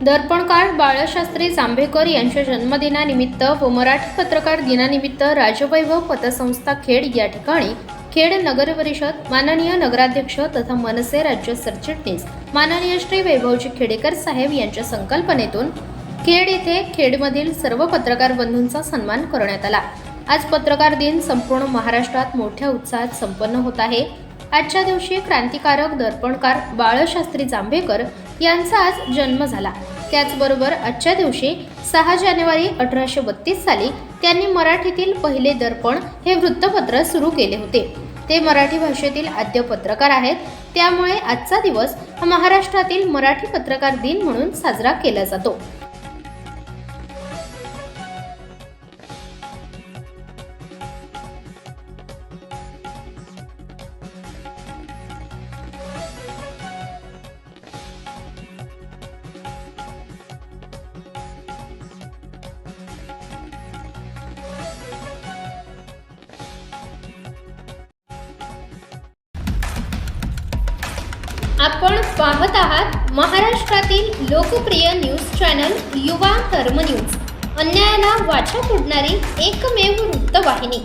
दर्पणकार बाळशास्त्री जांभेकर यांच्या जन्मदिनानिमित्त व मराठी पत्रकार दिनानिमित्त राजवैभव पतसंस्था खेड या ठिकाणी खेड नगर परिषद माननीय नगराध्यक्ष तथा मनसे राज्य सरचिटणीस माननीय श्री वैभवजी खेडेकर साहेब यांच्या संकल्पनेतून खेड येथे खेडमधील सर्व पत्रकार बंधूंचा सन्मान करण्यात आला. आज पत्रकार दिन संपूर्ण महाराष्ट्रात मोठ्या उत्साहात संपन्न होत आहे. आजच्या दिवशी क्रांतिकारक दर्पणकार बाळशास्त्री जांभेकर यांचा आज जन्म झाला. त्याचबरोबर आजच्या दिवशी सहा जानेवारी अठराशे बत्तीस साली त्यांनी मराठीतील पहिले दर्पण हे वृत्तपत्र सुरू केले होते. ते मराठी भाषेतील आद्य पत्रकार आहेत. त्यामुळे आजचा दिवस हा महाराष्ट्रातील मराठी पत्रकार दिन म्हणून साजरा केला जातो. आपण पाहत आहात महाराष्ट्रातील लोकप्रिय न्यूज चॅनल युवा धर्मन्यूज अन्यायाला वाचा फोडणारी एकमेव वृत्तवाहिनी.